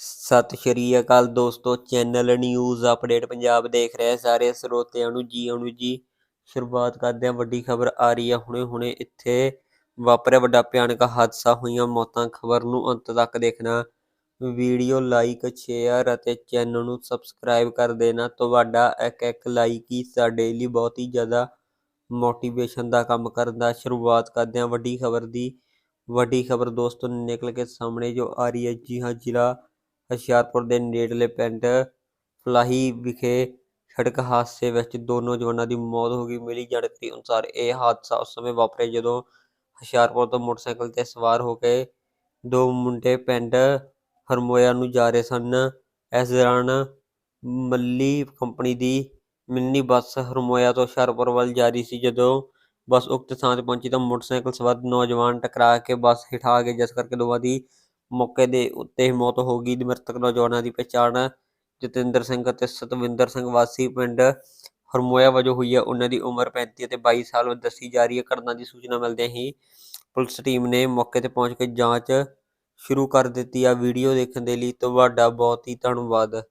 ਸਤਿ ਸ਼੍ਰੀ ਅਕਾਲ ਦੋਸਤੋ, channel news update Punjab ਦੇਖ ਰਹੇ ਸਾਰੇ ਸਰੋਤਿਆਂ ਨੂੰ ਜੀ ਆਇਆਂ ਜੀ ਸ਼ੁਰੂਆਤ ਕਰਦੇ ਹਾਂ। ਵੱਡੀ ਖਬਰ ਆ ਰਹੀ ਹੈ ਹੁਣੇ ਹੁਣੇ ਇੱਥੇ ਵਾਪਰਿਆ ਵੱਡਾ ਭਿਆਨਕ ਹਾਦਸਾ ਹੋਈਆਂ ਮੌਤਾਂ ਖਬਰ ਨੂੰ ਅੰਤ ਤੱਕ ਦੇਖਣਾ। ਵੀਡੀਓ ਲਾਈਕ ਸ਼ੇਅਰ ਅਤੇ ਚੈਨਲ ਨੂੰ ਸਬਸਕ੍ਰਾਈਬ ਕਰ ਦੇਣਾ। ਤੁਹਾਡਾ ਇੱਕ ਇੱਕ ਲਾਈਕ ਹੀ ਸਾਡੇ ਲਈ ਬਹੁਤ ਹੀ ਜ਼ਿਆਦਾ ਮੋਟੀਵੇਸ਼ਨ ਦਾ ਕੰਮ ਕਰਦਾ ਸ਼ੁਰੂਆਤ ਕਰਦੇ ਹਾਂ ਵੱਡੀ ਖਬਰ ਦੀ। ਵੱਡੀ ਖਬਰ ਦੋਸਤੋ ਨਿਕਲ ਕੇ ਸਾਹਮਣੇ ਜੋ ਆ ਰਹੀ ਹੈ, ਜੀ ਹਾਂ, ਜ਼ਿਲ੍ਹਾ ਹੁਸ਼ਿਆਰਪੁਰ ਦੇ ਨੇੜਲੇ ਪਿੰਡ ਫਲਾਹੀ ਵਿਖੇ ਸੜਕ ਹਾਦਸੇ ਵਿੱਚ ਦੋ ਨੌਜਵਾਨਾਂ ਦੀ ਮੌਤ ਹੋ ਗਈ। ਮਿਲੀ ਜਾਣਕਾਰੀ ਅਨੁਸਾਰ ਇਹ ਹਾਦਸਾ ਉਸ ਸਮੇਂ ਵਾਪਰਿਆ ਜਦੋਂ ਹੁਸ਼ਿਆਰਪੁਰ ਤੋਂ ਮੋਟਰਸਾਈਕਲ ਤੇ ਸਵਾਰ ਹੋ ਕੇ ਦੋ ਮੁੰਡੇ ਪਿੰਡ ਹਰਮੋਇਆ ਨੂੰ ਜਾ ਰਹੇ ਸਨ। ਇਸ ਦੌਰਾਨ ਮੱਲੀ ਕੰਪਨੀ ਦੀ ਮਿੰਨੀ ਬੱਸ ਹਰਮੋਇਆ ਤੋਂ ਹੁਸ਼ਿਆਰਪੁਰ ਵੱਲ ਜਾ ਰਹੀ ਸੀ। ਜਦੋਂ ਬੱਸ ਉਕਤ ਥਾਂ ਤੇ ਪਹੁੰਚੀ ਤਾਂ ਮੋਟਰਸਾਈਕਲ ਸਵਾਰ ਨੌਜਵਾਨ ਟਕਰਾ ਕੇ ਬੱਸ ਹੇਠਾਂ ਆ ਗਏ। ਜਿਸ ਕਰਕੇ ਦੋਵਾਂ ਦੀ ਮੌਕੇ ਦੇ ਉੱਤੇ ਹੀ ਮੌਤ ਹੋ ਗਈ। ਮ੍ਰਿਤਕ ਨੌਜਵਾਨਾਂ ਦੀ ਪਛਾਣ ਜਤਿੰਦਰ ਸਿੰਘ ਅਤੇ ਸਤਵਿੰਦਰ ਸਿੰਘ ਵਾਸੀ ਪਿੰਡ ਹਰਮੋਇਆ ਵਜੋਂ ਹੋਈ ਹੈ। ਉਹਨਾਂ ਦੀ ਉਮਰ 35 ਅਤੇ 22 ਸਾਲ ਦੱਸੀ ਜਾ ਰਹੀ ਹੈ। ਘਟਨਾ ਦੀ ਸੂਚਨਾ ਮਿਲਦਿਆਂ ਹੀ ਪੁਲਿਸ ਟੀਮ ਨੇ ਮੌਕੇ ਤੇ ਪਹੁੰਚ ਕੇ ਜਾਂਚ ਸ਼ੁਰੂ ਕਰ ਦਿੱਤੀ। ਆ ਵੀਡੀਓ ਦੇਖਣ ਦੇ ਲਈ ਤੁਹਾਡਾ ਬਹੁਤ ਹੀ ਧੰਨਵਾਦ।